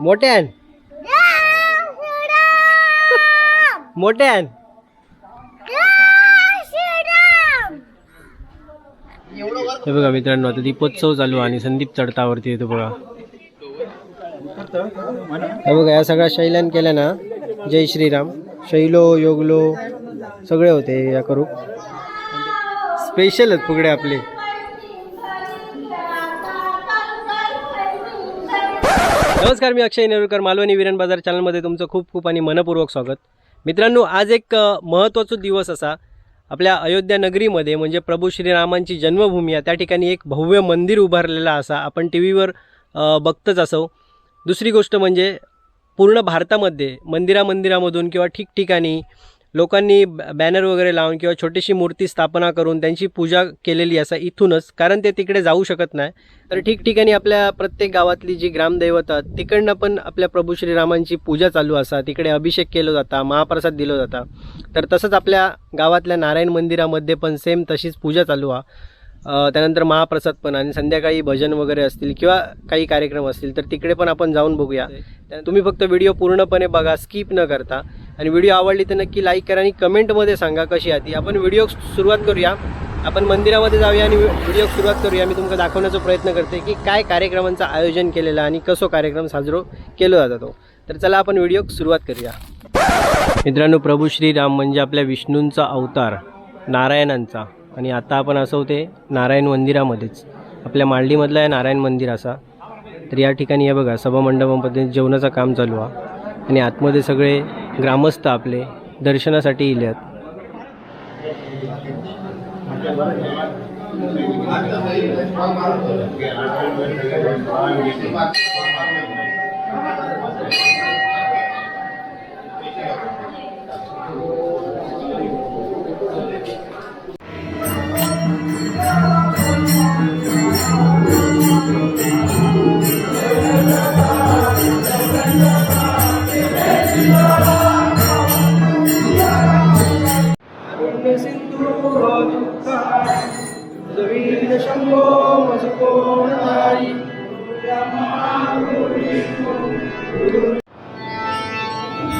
मोठ्यान मोठ्यान हे बघा मित्रांनो आता दीपोत्सव चालू आणि संदीप चढतावरती येतो बघा. हे बघा या सगळ्या शैल्यान केल्या ना जय श्रीराम. शैलो योगलो सगळे होते या करू. स्पेशल आहेत फुगडे आपले. नमस्कार मी अक्षय नेरुरकर मालवणी विरण बाजार चॅनलमध्ये तुमचं खूप खूप आणि मनपूर्वक स्वागत. मित्रांनो आज एक महत्त्वाचा दिवस असा. आपल्या अयोध्या नगरीमध्ये म्हणजे प्रभू श्रीरामांची जन्मभूमी आहे त्या ठिकाणी एक भव्य मंदिर उभारलेलं असा आपण टी व्हीवर बघतच असो. दुसरी गोष्ट म्हणजे पूर्ण भारतामध्ये मंदिरा मंदिरामधून किंवा ठिकठिकाणी लोकांनी बॅनर वगैरे लावून किंवा छोटीशी मूर्ती स्थापना करून त्यांची पूजा केलेली असा इथूनच कारण ते तिकडे जाऊ शकत नाही. तर ठिकठिकाणी आपल्या प्रत्येक गावातली जी ग्रामदैवत तिकडनं पण आपल्या प्रभू श्रीरामांची पूजा चालू असा. तिकडे अभिषेक केला जाता महाप्रसाद दिलो जाता. तर तसंच आपल्या गावातल्या नारायण मंदिरामध्ये पण सेम तशीच पूजा चालू आहे अ, त्यानंतर महाप्रसाद पण आणि संध्याकाळी भजन वगैरे असतील किंवा काही कार्यक्रम असतील तर तिकडे पण आपण जाऊन बघूया. त्या- तुम्ही फक्त व्हिडिओ पूर्णपणे बघा स्किप न करता. आणि व्हिडिओ आवडली तर नक्की लाईक करा आणि कमेंटमध्ये सांगा कशी आहे ती. आपण व्हिडिओ सुरुवात करूया. आपण मंदिरामध्ये जाऊया आणि व्हिडिओ सुरुवात करूया. मी तुमका दाखवण्याचा प्रयत्न करते की काय कार्यक्रमांचं आयोजन केलेलं आणि कसो कार्यक्रम साजरो केला जातो तर चला आपण व्हिडिओ सुरुवात करूया. मित्रांनो प्रभू श्रीराम म्हणजे आपल्या विष्णूंचा अवतार नारायणांचा. आणि आता आपण असं होते नारायण मंदिरामध्येच. आपल्या मालडीमधलं आहे नारायण मंदिर असा. तर या ठिकाणी हे बघा सभामंडपामध्ये जेवणाचं काम चालू आहे. आणि आतमध्ये सगळे ग्रामस्थ आपले दर्शनासाठी इल्यात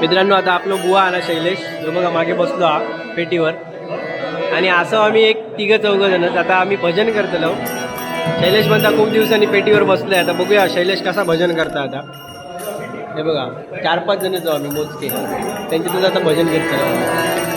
मित्रांनो आता आपलं बुवा आला शैलेश. जो बघा मागे बसलो हा पेटीवर. आणि असं आम्ही एक तिघं चौघं जणच आता आम्ही भजन करतलो. शैलेश म्हणता खूप दिवसांनी पेटीवर बसलो आहे आता बघूया शैलेश कसा भजन करता आता. हे बघा चार पाच जण जाऊ आम्ही मोजके. त्यांच्यातच आता भजन करतो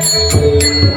Música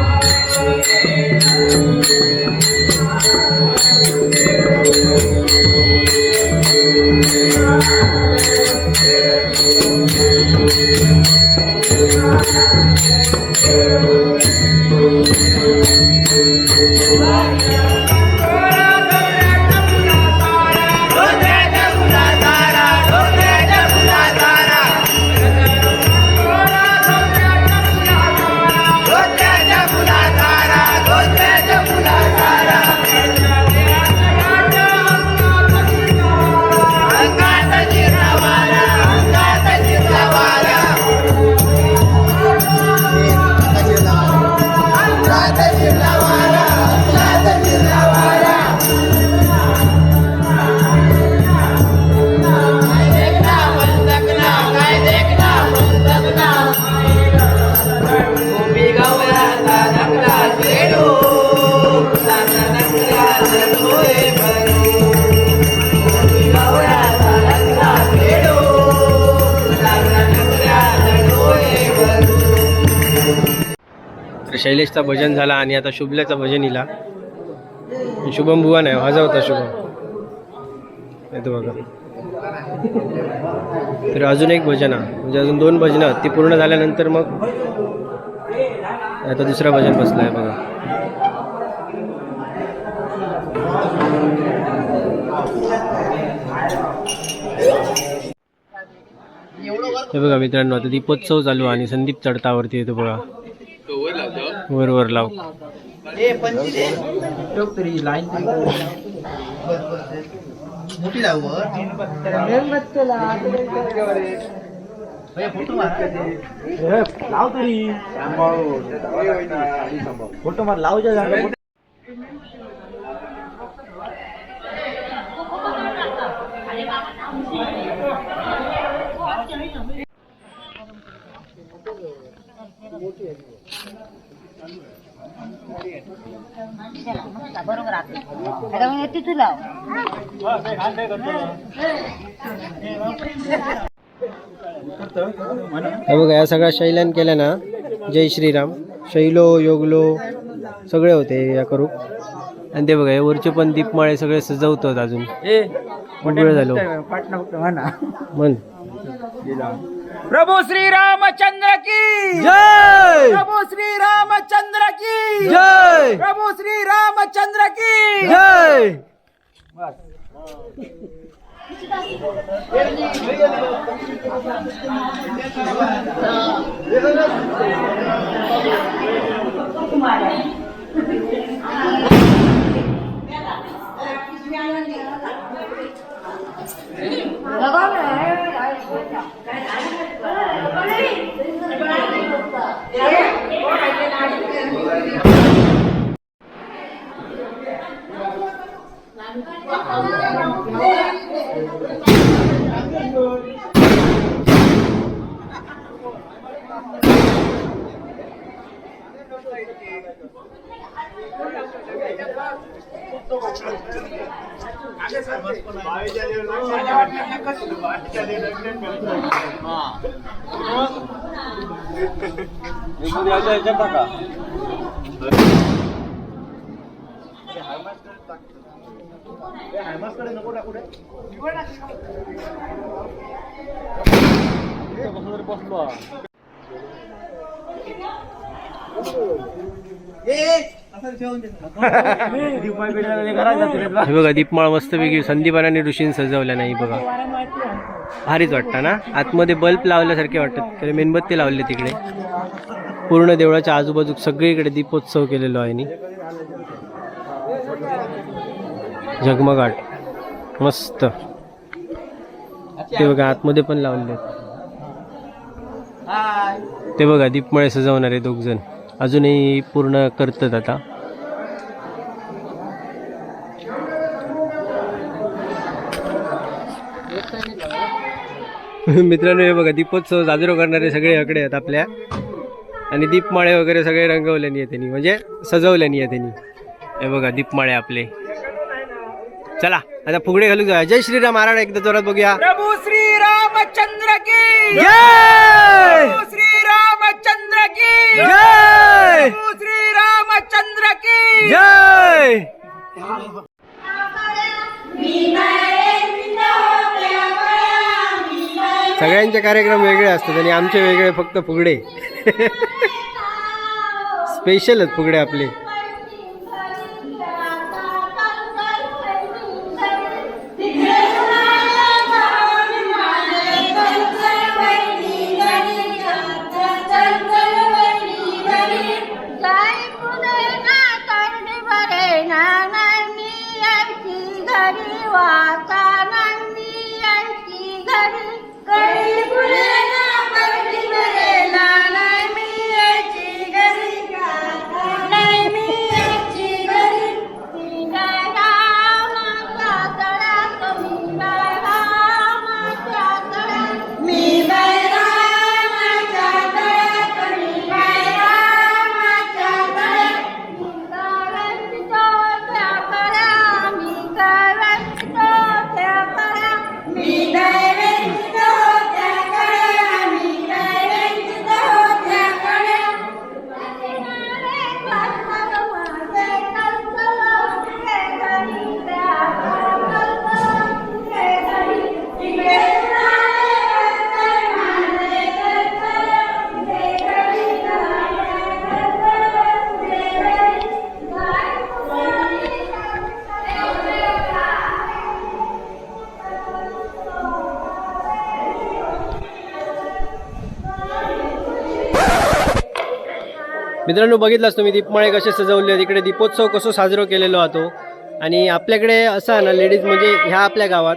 शैलेशचा भजन झाला आणि आता शुभल्याचा भजन इला शुभम बुवा नाही माझा होता शुभम. येतो बघा. तर अजून एक भजन आहे. म्हणजे अजून दोन भजनं ती पूर्ण झाल्यानंतर मग आता दुसरा भजन बसला आहे बघा. हे बघा मित्रांनो आता दीपोत्सव चालू आणि संदीप चढतावरती येतो बघा. वर वर लाव. फोटो मार. लावू जा बरोबर आता आता मग येते तुला. हे बघा या सगळ्या शैल्यान केल्या ना जय श्रीराम. शैलो योगलो सगळे होते या करू. आणि ते बघा हे वरचे पण दीपमाळे सगळे सजवतात अजून. वेळ झालो. पाटणा फक्त म्हणा. म्हण प्रभू श्री रामचंद्र की। जय। प्रभू श्री रामचंद्र की। जय। प्रभू श्री रामचंद्र की। जय। हे। 来，我来，我来，真是不拉几的，是吧？来，我还没拿一根。बघा. दीपमाळ मस्तपैकी संदीपानाने ऋषीन सजवल्या नाही बघा. भारीच वाटतं ना? आतमध्ये बल्ब लावल्यासारखे वाटतात मेणबत्ती लावले तिकडे. पूर्ण देवळाच्या आजूबाजू सगळीकडे दीपोत्सव केलेलो आहे नी. झगमगाट मस्त. ते बघा आतमध्ये पण लावले ते बघा दीपमळे सजवणारे दोघ जण अजूनही पूर्ण करतात आता. मित्रांनो हे बघा दीपोत्सव साजरा करणारे सगळे आकडे आहेत आपल्या. आणि दीपमाळे वगैरे सगळे रंगवल्याने आहे त्यांनी म्हणजे सजवल्यानी आहे त्यांनी. हे बघा दीपमाळे आपले. चला आता फुगडे घालू जाऊया. जय श्रीराम महाराज एकदा जोरात बघूया. प्रभू श्री रामचंद्र की! जय! श्री रामचंद्र की! जय! श्री रामचंद्र की! जय! सगळ्यांचे कार्यक्रम वेगळे असतात आणि आमचे वेगळे फक्त फुगडे. स्पेशल आहेत फुगडे आपले. मित्रांनो बघितलाच तुम्ही दीपमाळे कसे सजवले तिकडे दीपोत्सव कसं साजरा केलेलो होतो आणि आपल्याकडे असा ना लेडीज म्हणजे ह्या आपल्या गावात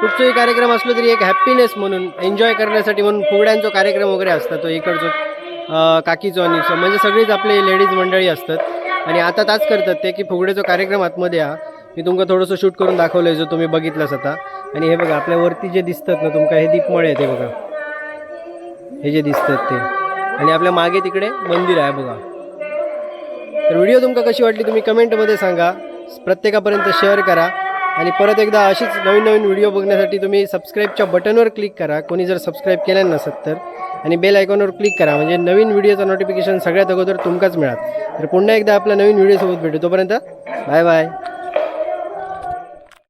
कुठचाही कार्यक्रम असलो तरी एक हॅपीनेस म्हणून एन्जॉय करण्यासाठी म्हणून फुगड्यांचा कार्यक्रम वगैरे असतात तो इकडचं काकीचो आणि म्हणजे सगळीच आपली लेडीज मंडळी असतात. आणि आता ताच करतात ते की फुगड्याचा कार्यक्रम आतमध्ये हा मी तुमका थोडंसं शूट करून दाखवलं जो तुम्ही बघितलास आता. आणि हे बघा आपल्या वरती जे दिसतात ना तुमका हे दीपमळे आहेत हे बघा. हे जे दिसतात ते. आणि आपल्या मागे तिकडे मंदिर आहे बघा. तर व्हिडिओ तुमका कशी वाटली तुम्ही कमेंटमध्ये सांगा. प्रत्येकापर्यंत शेअर करा. आणि परत एकदा अशीच नवीन नवीन व्हिडिओ बघण्यासाठी तुम्ही सबस्क्राईबच्या बटनवर क्लिक करा. कोणी जर सबस्क्राईब केलं नसत तर. आणि बेल आयकॉनवर क्लिक करा. म्हणजे नवीन व्हिडिओचं नोटिफिकेशन सगळ्यात अगोदर तुमकाच मिळाल. तर पुन्हा एकदा आपल्या नवीन व्हिडिओसोबत भेटू. तोपर्यंत बाय बाय